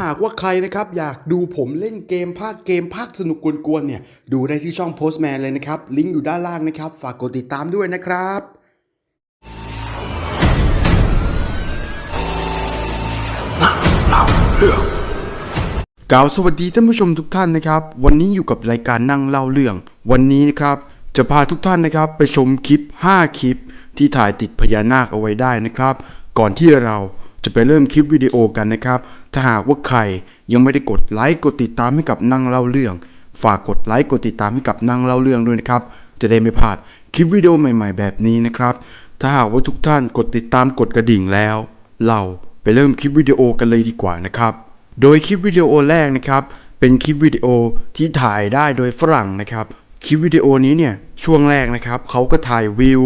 หากว่าใครนะครับอยากดูผมเล่นเกมภาคเกมภาคสนุกกวนๆเนี่ยดูได้ที่ช่อง Postman เลยนะครับ ลิงก์อยู่ด้านล่างนะครับ ฝากกดติดตามด้วยนะครับกล่าวสวัสดีท่านผู้ชมทุกท่านนะครับ วันนี้อยู่กับรายการนั่งเล่าเรื่อง วันนี้นะครับจะพาทุกท่านนะครับไปชมคลิป 5 คลิป ที่ถ่ายติดพญานาคเอาไว้ได้นะครับ ก่อนที่เราจะไปเริ่มคลิปวิดีโอกันนะครับ ถ้าหากว่าใครยังไม่ได้กดไลค์กดติดตามให้กับนั่งเล่าเรื่อง ฝากกดไลค์กดติดตามให้กับนั่งเล่าเรื่องด้วยนะครับ จะได้ไม่พลาดคลิปวิดีโอใหม่ ๆ แบบนี้นะครับ ถ้าหากว่าทุกท่านกดติดตามกดกระดิ่งแล้ว เราไปเริ่มคลิปวิดีโอกันเลยดีกว่านะครับ โดยคลิปวิดีโอแรกนะครับ เป็นคลิปวิดีโอที่ถ่ายได้โดยฝรั่งนะครับคลิปวิดีโอนี้เนี่ยช่วงแรกนะครับเขาก็ถ่ายวิว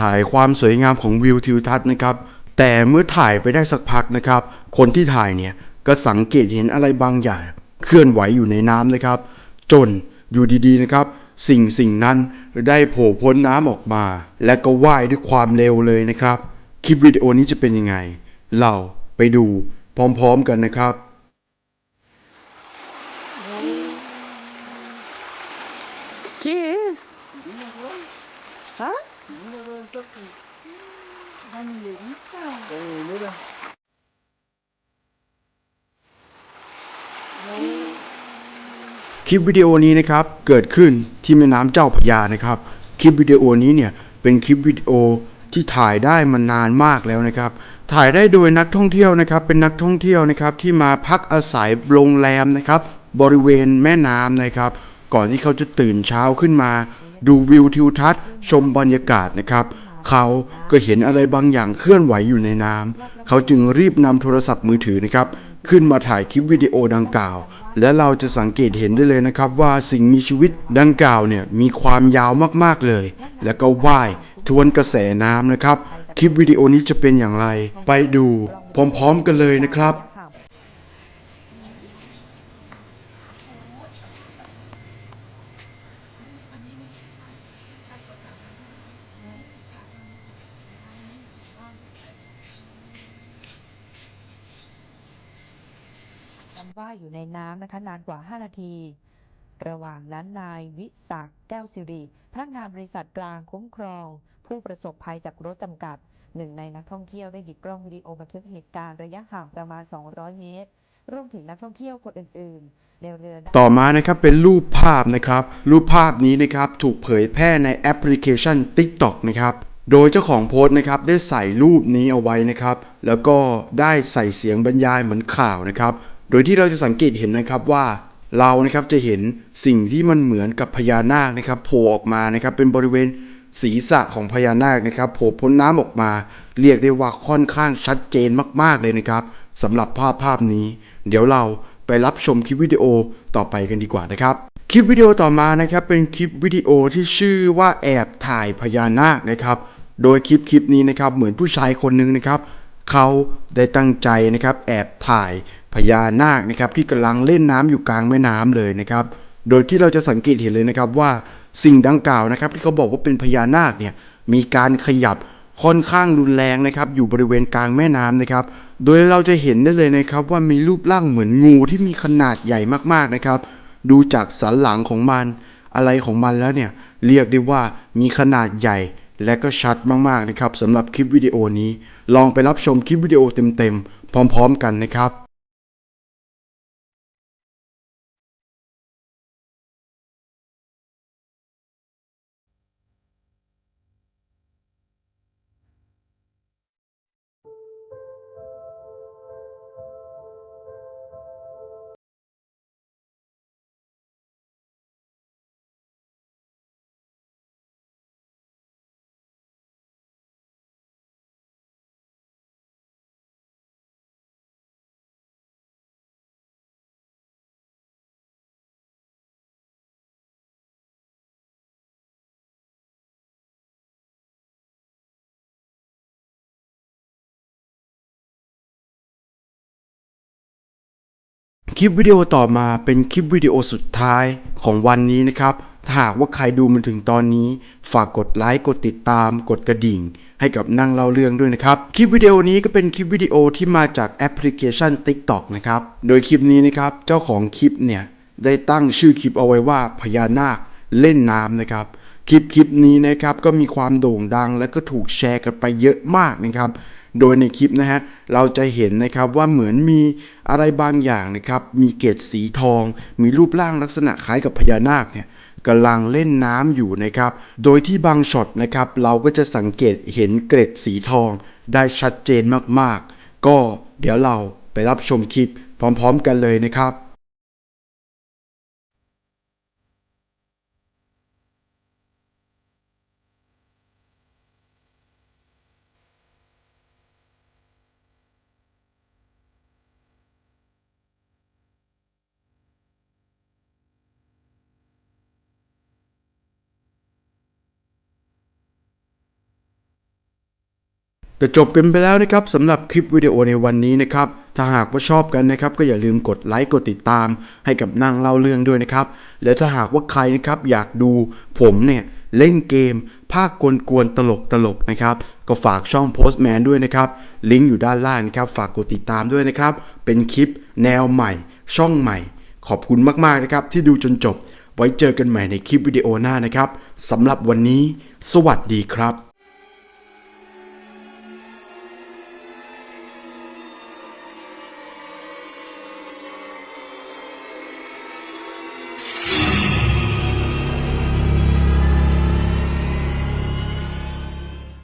ถ่ายความสวยงามของวิวทิวทัศน์นะครับแต่เมื่อถ่ายไปได้สักพักนะครับ คนที่ถ่ายเนี่ย ก็สังเกตเห็นอะไรบางอย่าง เคลื่อนไหวอยู่ในน้ำนะครับ จนอยู่ดีๆนะครับ สิ่งสิ่งนั้นได้โผล่พ้นน้ำออกมา และก็ว่ายด้วยความเร็วเลยนะครับ คลิปวิดีโอนี้จะเป็นยังไง เราไปดูพร้อมๆกันนะครับ Kiss. Hả? Ừ, คลิปวิดีโอนี้นะครับเกิดขึ้นที่แม่น้ำเจ้าพยานะครับ คลิปวิดีโอนี้เนี่ยเป็นคลิปวิดีโอที่ถ่ายได้มานานมากแล้วนะครับ ถ่ายได้โดยนักท่องเที่ยวนะครับ เป็นนักท่องเที่ยวนะครับที่มาพักอาศัยโรงแรมนะครับ บริเวณแม่น้ำนะครับ ก่อนที่เขาจะตื่นเช้าขึ้นมา ดูวิวทิวทัศน์ ชมบรรยากาศนะครับ เขาก็เห็นอะไรบางอย่างเคลื่อนไหวอยู่ในน้ำเขาจึงรีบนำโทรศัพท์มือถือนะครับ ขึ้นมาถ่ายคลิปวิดีโอดังกล่าว และเราจะสังเกตเห็นได้เลยนะครับว่าสิ่งมีชีวิตดังกล่าวเนี่ยมีความยาวมากๆเลย แล้วก็ว่ายทวนกระแสน้ำนะครับ คลิปวิดีโอนี้จะเป็นอย่างไร ไปดูพร้อมๆกันเลยนะครับ มันว่ายอยู่ในน้ำนะคะนานกว่า 5 นาที ระหว่างนั้นนายวิศักดิ์แก้วสิริพนักงานบริษัทกลางคุ้มครอง ผู้ประสบภัยจากรถจำกัด หนึ่งในนักท่องเที่ยวได้หยิบกล้องวิดีโอบันทึกเหตุการณ์ระยะห่างประมาณ 200 เมตรรวมถึงนักท่องเที่ยวคนอื่นๆในเรือต่อมานะครับเป็นรูปภาพนะครับ รูปภาพนี้นะครับถูกเผยแพร่ในแอปพลิเคชัน TikTok นะครับโดยเจ้าของโพสต์นะครับได้ใส่รูปนี้เอาไว้นะครับ แล้วก็ได้ใส่เสียงบรรยายเหมือนข่าวนะครับ โดยที่เราจะสังเกตเห็นนะครับว่าเรานะครับจะเห็นสิ่งที่มันเหมือนกับพญานาคนะครับโผล่ออกมานะครับเป็นบริเวณศีรษะของพญานาคนะครับโผล่พ้นน้ำออกมา เรียกได้ว่าค่อนข้างชัดเจนมากๆเลยนะครับสำหรับภาพภาพนี้ เดี๋ยวเราไปรับชมคลิปวิดีโอต่อไปกันดีกว่านะครับ คลิปวิดีโอต่อมานะครับเป็นคลิปวิดีโอที่ชื่อว่าแอบถ่ายพญานาคนะครับโดยคลิปคลิปนี้นะครับเหมือนผู้ชายคนหนึ่งนะครับเขาได้ตั้งใจนะครับแอบถ่าย พญานาคนะครับที่กำลังเล่นน้ำอยู่กลางแม่น้ำเลยนะครับ โดยที่เราจะสังเกตเห็นเลยนะครับว่าสิ่งดังกล่าวนะครับ ที่เขาบอกว่าเป็นพญานาคเนี่ยมีการขยับค่อนข้างรุนแรงนะครับ อยู่บริเวณกลางแม่น้ำนะครับ โดยเราจะเห็นได้เลยนะครับ ว่ามีรูปร่างเหมือนงูที่มีขนาดใหญ่มากๆนะครับ ดูจากสันหลังของมัน อะไรของมันแล้วเนี่ยเรียกได้ว่ามีขนาดใหญ่และก็ชัดมากๆนะครับสำหรับคลิปวิดีโอนี้ ลองไปรับชมคลิปวิดีโอเต็มๆพร้อม ๆ กันนะครับ คลิปวิดีโอต่อมาเป็นคลิปวิดีโอสุดท้ายของวันนี้นะครับ ถ้าหากว่าใครดูมันถึงตอนนี้ ฝากกดไลค์ กดติดตาม กดกระดิ่ง ให้กับนั่งเล่าเรื่องด้วยนะครับ คลิปวิดีโอนี้ก็เป็นคลิปวิดีโอที่มาจากแอปพลิเคชัน TikTok นะครับ โดยคลิปนี้นะครับ เจ้าของคลิปเนี่ยได้ตั้งชื่อคลิปเอาไว้ว่าพญานาคเล่นน้ำนะครับคลิปคลิปนี้นะครับก็มีความโด่งดังและก็ถูกแชร์กันไปเยอะมากนะครับ โดยในคลิปนะฮะเราจะเห็นนะครับว่าเหมือนมีอะไรบางอย่างนะครับมีเกล็ดสีทอง มีรูปร่างลักษณะคล้ายกับพญานาคเนี่ยกำลังเล่นน้ำอยู่นะครับ โดยที่บางช็อตนะครับเราก็จะสังเกตเห็นเกล็ดสีทองได้ชัดเจนมากๆ ก็เดี๋ยวเราไปรับชมคลิปพร้อมๆกันเลยนะครับ ก็จบกันไปแล้วนะครับสำหรับคลิปวิดีโอในวันนี้นะครับ ถ้าหากว่าชอบกันนะครับ ก็อย่าลืมกดไลค์กดติดตาม ให้กับนั่งเล่าเรื่องด้วยนะครับ และถ้าหากว่าใครนะครับอยากดูผมเนี่ยเล่นเกม ภาคกวนๆตลกตลกๆนะครับ ก็ฝากช่อง Postman ด้วยนะครับ ลิงก์อยู่ด้านล่างนะครับ ฝากกดติดตามด้วยนะครับ เป็นคลิปแนวใหม่ ช่องใหม่ ขอบคุณมากๆนะครับ ที่ดูจนจบ ไว้เจอกันใหม่ในคลิปวิดีโอหน้านะครับสำหรับวันนี้ สวัสดีครับ